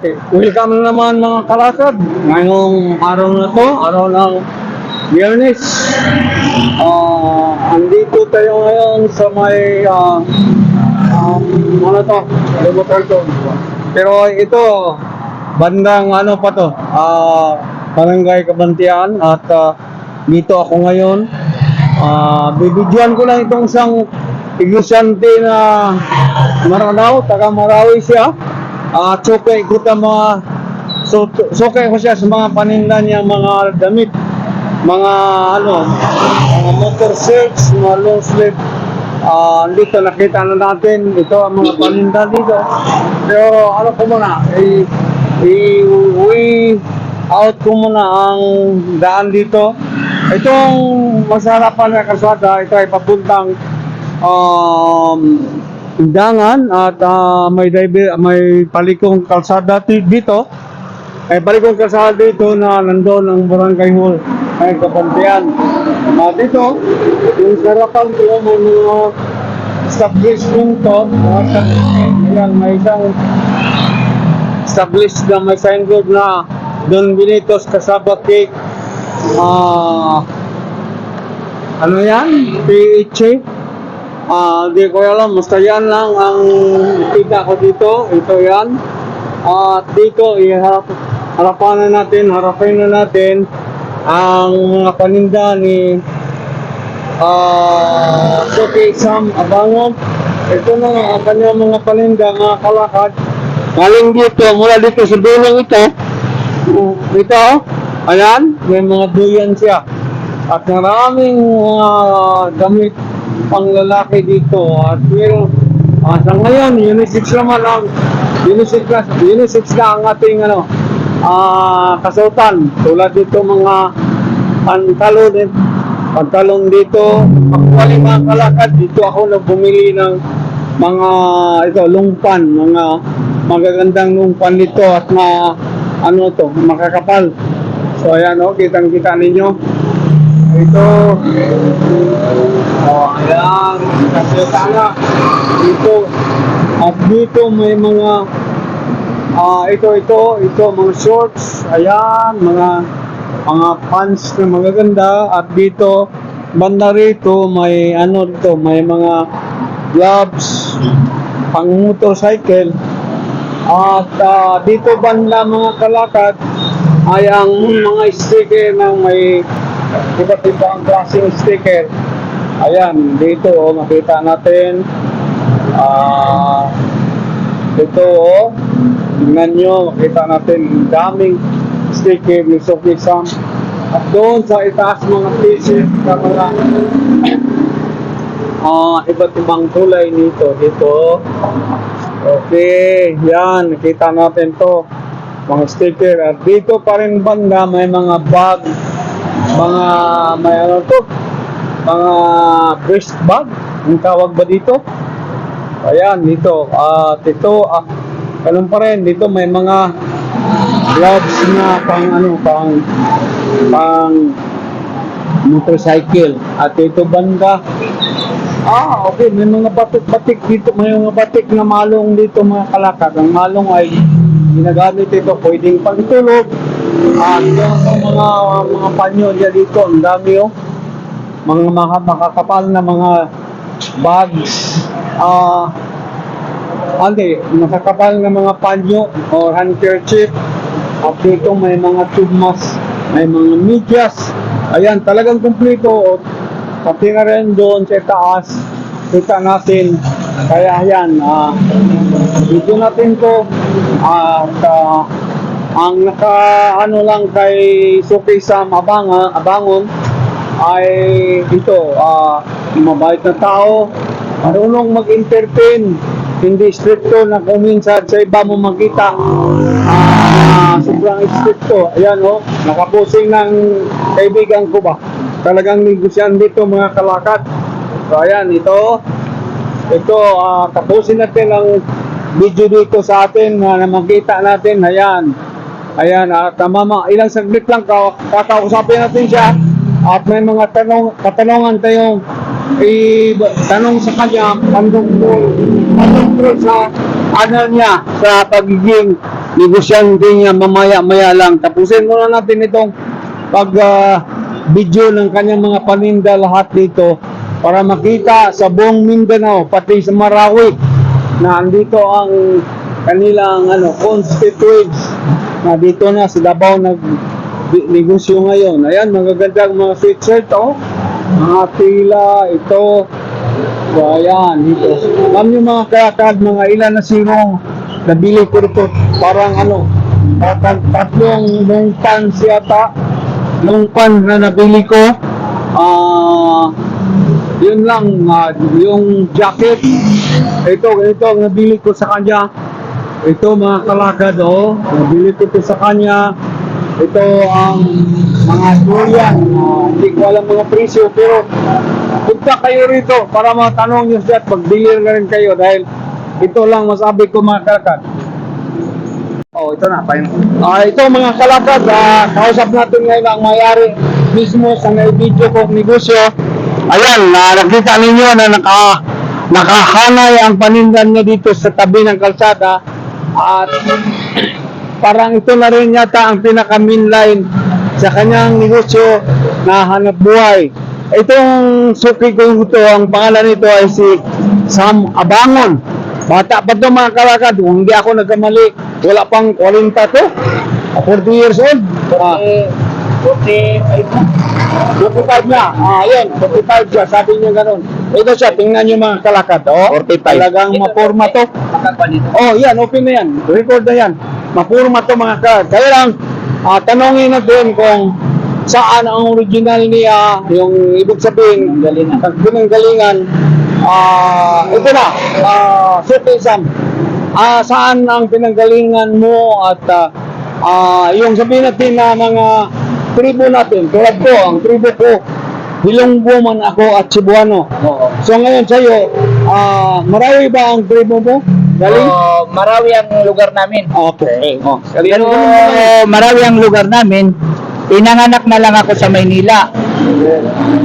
Welcome na naman mga kalakad. Ngayong araw na to, araw ng Biyernes. Ah, andito tayo ngayon sa may ah, um, ano to, ko. Pero ito, bandang ano pa to, ah, Barangay Kabantian at ah, dito ako ngayon. Ah, bibidyoan ko lang itong isang iglesyante na Maranao, taga Marawi siya. At sukay ko ta mga so, sukay ko siya sa mga paninda niya mga damit mga ano mga motor shirts mga long sleeve. Ah, dito nakita na natin ito ang mga paninda dito. Pero ano ko muna i, i we out ko muna ang daan dito. Itong masarapan na kasada ito ay papuntang um, Undangan at ah, may diver, may palikong kalsada dito. May palikong kalsada dito na nandoon ang barangay hall ay kapantian. Ah, dito, yung sarapan ko mo mga establishment to, mga ayan, may isang established na may signboard na Don Benitos Kasaba Cake. Ah, ano yan? PHA? Ah, di ko alam, basta yan lang ang kita ko dito. Ito yan. At dito, iharap, harapan na natin, harapin na natin ang mga paninda ni ah Sophie Sam Abangon. Ito na ang kanyang mga paninda, mga kalakad. Galing dito, mula dito sa dulong ito. Ito, ayan, may mga duyan siya. At maraming mga damit pang lalaki dito. At meron, ah, sa ngayon, unisex naman ang unisex na, unisex na ang ating ano, ah, kasutan. Tulad dito mga pantalon, eh, pantalon dito. Actually, mga kalakad, dito ako na bumili ng mga ito lumpan, mga magagandang lumpan nito at na ano to, makakapal. So ayan oh, kitang-kita ninyo. Ito. Oh, ayan. Kasi sana dito. At dito may mga ah ito ito ito mga shorts. Ayan, mga mga pants na magaganda at dito banda rito may ano dito, may mga gloves pang motorcycle at ah, dito banda mga kalakad ay ang mga sticker ng may iba't ibang klaseng sticker. Ayan, dito oh, makita natin. Ah, dito oh, tingnan nyo, makita natin ang daming sticker ni Sophie Sam. At doon sa itaas mga t-shirt na mga ah iba't ibang kulay nito. Dito. Okay, yan, nakita natin to. Mga sticker. At dito pa rin banda may mga bag, mga may ano to, mga breast bag. Ang tawag ba dito? Ayan, dito. At ito, ah, ganun pa rin. Dito may mga gloves na pang ano, pang pang motorcycle. At ito banda, Ah, okay. May mga batik-batik dito. May mga batik na malong dito mga kalakad. Ang malong ay ginagamit ito. Pwedeng pagtulog. At yung mga mga panyo niya dito. Ang dami oh. Mga mga makakapal na mga bags. Ah, hindi. Makakapal na mga panyo or handkerchief. At dito may mga tumas. May mga medyas. Ayan, talagang kumpleto. Pati na rin doon sa taas, kita natin. Kaya yan, ah, dito natin to. At ah, ang naka ano lang kay Suki Sam Abanga, Abangon ay ito, ah, mabait na tao, marunong mag-entertain, hindi stricto na kung minsan sa iba mo makita. Ah, sobrang stricto. Ayan oh, nakapusing ng kaibigan ko ba. Talagang negosyan dito mga kalakad. So ayan, ito. Ito, ah, tapusin natin ang video dito sa atin na, na makita natin. Ayan. Ayan, at uh, mama, ilang saglit lang ka, kakausapin natin siya. At may mga tanong, katanungan tayong i-tanong sa kanya, pandong po sa ano niya, sa pagiging negosyante niya mamaya-maya lang. Tapusin muna natin itong pag ah, video ng kanyang mga paninda lahat dito para makita sa buong Mindanao pati sa Marawi na andito ang kanilang ano constituents na dito na sa Davao nag negosyo ngayon. Ayan, magagandang mga sweatshirt oh. Mga tila, ito. So, ayan, dito. Alam nyo mga kakad, mga ilan na sirong nabili ko dito. Parang ano, parang tatlong long pants yata. Long pants na nabili ko. Ah, yun lang, ah, yung jacket. Ito, ito ang nabili ko sa kanya. Ito mga kalakad, oh. Nabili ko ito sa kanya. Ito ang mga durian. Ah, hindi ko alam mga presyo, pero punta kayo rito para matanong nyo siya at magbili na rin kayo dahil ito lang masabi ko mga kalakad. Oh, ito na. Pain. Ah, ito mga kalakad, ah, kausap natin ngayon ang mayari mismo sa may video kong negosyo. Ayan, na nakita ninyo na naka nakahanay ang panindan niya dito sa tabi ng kalsada at parang ito na rin yata ang pinaka main line sa kanyang negosyo na hanap buhay. Itong suki ko ito, ang pangalan nito ay si Sam Abangon. Bata pa ito mga kalakad, kung hindi ako nagkamali, wala pang 40 to. Ah, 40 years old. Ah, 45 na. Ah, yun, 45 siya. Sabi niya ganun. Ito siya, tingnan niyo mga kalakad. Oh, 45. Talagang maporma to. Oh, yan, open na yan. Record na yan. Mapurma to mga kalakad. Kaya lang, ah, tanongin natin kung saan ang original niya, yung ibig sabihin, galingan. galingan. Ah, ito na, ah, Suki Sam. Ah, saan ang pinanggalingan mo at ah, ah, yung sabihin natin na mga tribo natin, tulad ko, ang tribo ko, Hilonggo man ako at Cebuano. So ngayon sa'yo, ah, Marawi ba ang tribo mo? Galing? Oh, Marawi ang lugar namin. Okay. Oh, Pero naman. Marawi ang lugar namin. Pinanganak na lang ako sa Maynila.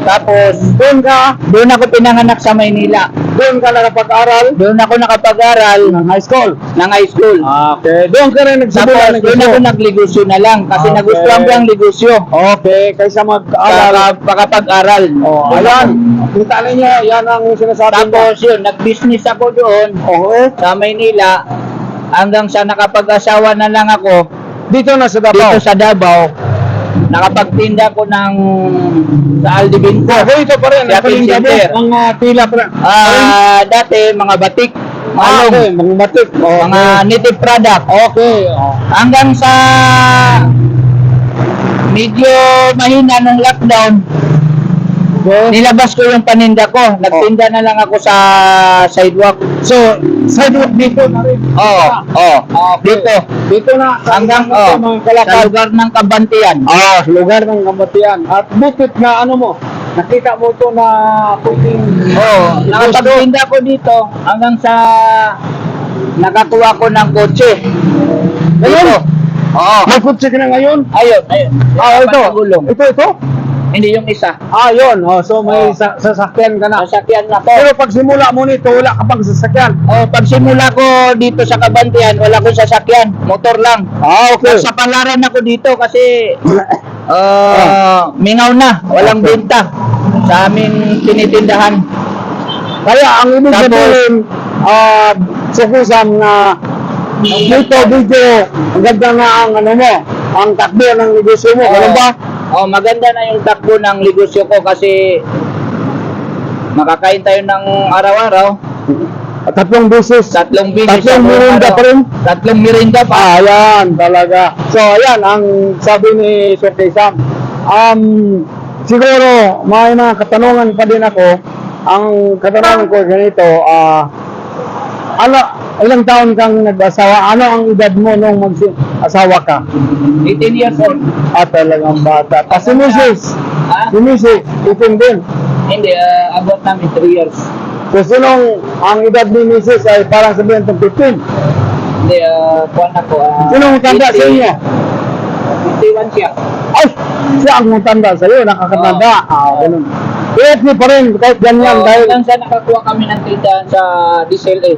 Tapos, Doon ka, doon ako pinanganak sa Maynila. doon ka na napag-aral Doon ako nakapag-aral ng high school. ng high school. Okay. Doon ka rin nagsimula Tapos, ng doon ako gusto. nagligusyo na lang kasi Okay. nagustuhan ko ang ligusyo. Okay, kaysa mag-aral. Pakapag-aral. Oh, ayan. Kita ninyo, yan ang sinasabi ko. Tapos yun, nag-business ako doon Okay. sa Maynila hanggang sa nakapag-asawa na lang ako Dito na sa Davao. dito sa Davao. Nakapagtinda ko ng sa Aldi Binco. Okay, ito pa rin. Shopping center. Ang uh, tila pa rin. Ah, dati mga batik, Ah, malong, okay. Mga matik. Oh, mga native product. Okay. Oh. Hanggang sa medyo mahina ng lockdown, Okay. nilabas ko yung paninda ko. Nagtinda na lang ako sa sidewalk. So, sidewalk dito na rin. Oo, oo. Okay. Dito. Dito na. sa Hanggang oh, mga sa kalakal. lugar ng Kabantian. Ah, lugar ng kamatian. At bukit na ano mo, nakita mo to na pwedeng Oo, nakapagtinda ko dito hanggang sa nakakuha ko ng kotse. Ngayon? Oo. May kutsi ka na ngayon? Ayun, ayun. Ah, ito. Ito, ito? Hindi yung isa. Ah, yun. Oh, so may Oh. sa sasakyan ka na. Sasakyan na ko. Pero pag simula mo nito, wala ka pang sasakyan. Oh, pagsimula ko dito sa Kabantian, wala akong sasakyan, motor lang. Ah, Sa palaran ako dito kasi uh, mingaw na, walang Okay. benta sa aming tinitindahan. Kaya ang ibig Tapos- sabihin, ah, sa kusam na dito, video, ang ganda na ang ano mo, ang takbo ng negosyo mo, ganun ba? Oh, maganda na yung takbo ng negosyo ko kasi makakain tayo ng araw-araw. At tatlong beses. Tatlong bisis. Tatlong ako merienda araw. pa rin? Tatlong merienda pa. Ah, yan, talaga. So, ayan, ang sabi ni Sir Sam. Um, siguro, may mga katanungan pa din ako. Ang katanungan ko ganito, ah, ano, ilang taon kang nag-asawa? Ano ang edad mo nung mag-asawa ka? 18 years old. Ah, talagang bata. Ah, si Mrs. Ha? Si Mrs. Itin din. Hindi, uh, about namin 3 years. So, sinong ang edad ni Mrs. ay parang sabihin itong 15? Hindi, uh, kuhan ako. Uh, Sinong tanda sa inyo? 51 siya. Ay, siya ang matanda sa iyo, nakakatanda. Ah, ganun. Kahit ni pa rin, kahit ganyan, Oh, dahil, hanggang sa nakakuha kami ng tindahan sa Diesel A.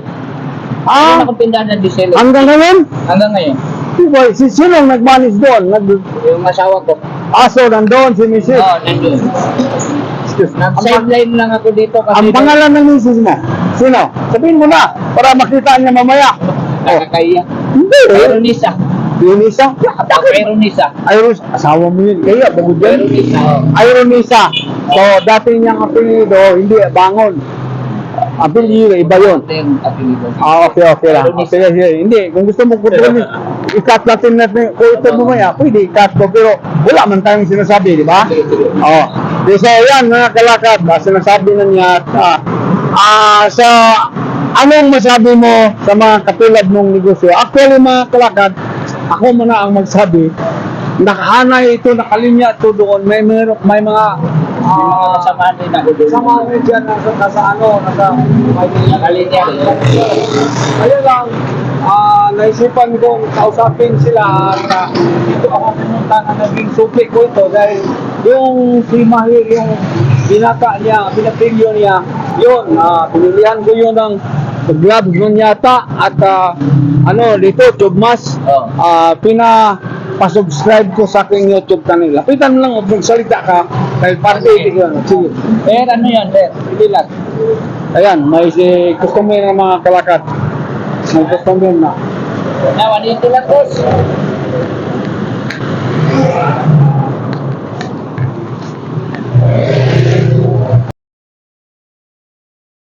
ah, Ano akong tindahan ng Diesel A? hanggang ngayon, Hanggang ngayon. Boy, si sinong nagmanis doon? Nag Yung asawa ko. aso nandoon si Mrs. Oo, nandun. Excuse. Ang, Nag-sideline lang ako dito kasi ang pangalan ng Mrs. mo? Sino? Sabihin mo na para makita niya mamaya. Oh, nakakaiyak. hindi. Veronisa. Yunisa? Veronisa. Iron, asawa mo yun. Kaya, bugod yan. Veronisa. oo. Ironisa. So, dati niyang apelido, hindi, bangon. Apelido, iba yun. Ito yung. Ah, okay, okay lang. Sige, sige. Hindi, kung gusto mo kutuloy, i-cut natin natin, kung ito mo maya, pwede i-cut ko, pero wala man tayong sinasabi, di ba? Oo. Oh. So, yan, mga kalakad, ah, sinasabi na niya, ah, ah, sa, anong masabi mo sa mga katulad mong negosyo? Actually, mga kalakad, ako muna ang magsabi, nakahanay ito, nakalinya ito doon, may, may, may mga, May mga ah, kasamahan din doon. sa mga dyan, nasa, nasa ano, nasa, may Nakalinya. Ayun lang, ah, naisipan kong kausapin sila na dito ako pumunta na naging supli ko ito dahil yung si Mahir, yung binata niya, pinapilyo niya, yun, ah, pinilihan ko yun ng gloves nun yata at ah, ano, dito, Tubmas, Oo. ah, pina pa-subscribe ko sa aking YouTube channel. Lapitan lang, magsalita ka dahil parte Okay. ko yun. Sige. Eh, ano yan, sir? Hindi lang. Ayan, may si customer ng mga kalakat. May customer na. Nawan, dito lang, boss.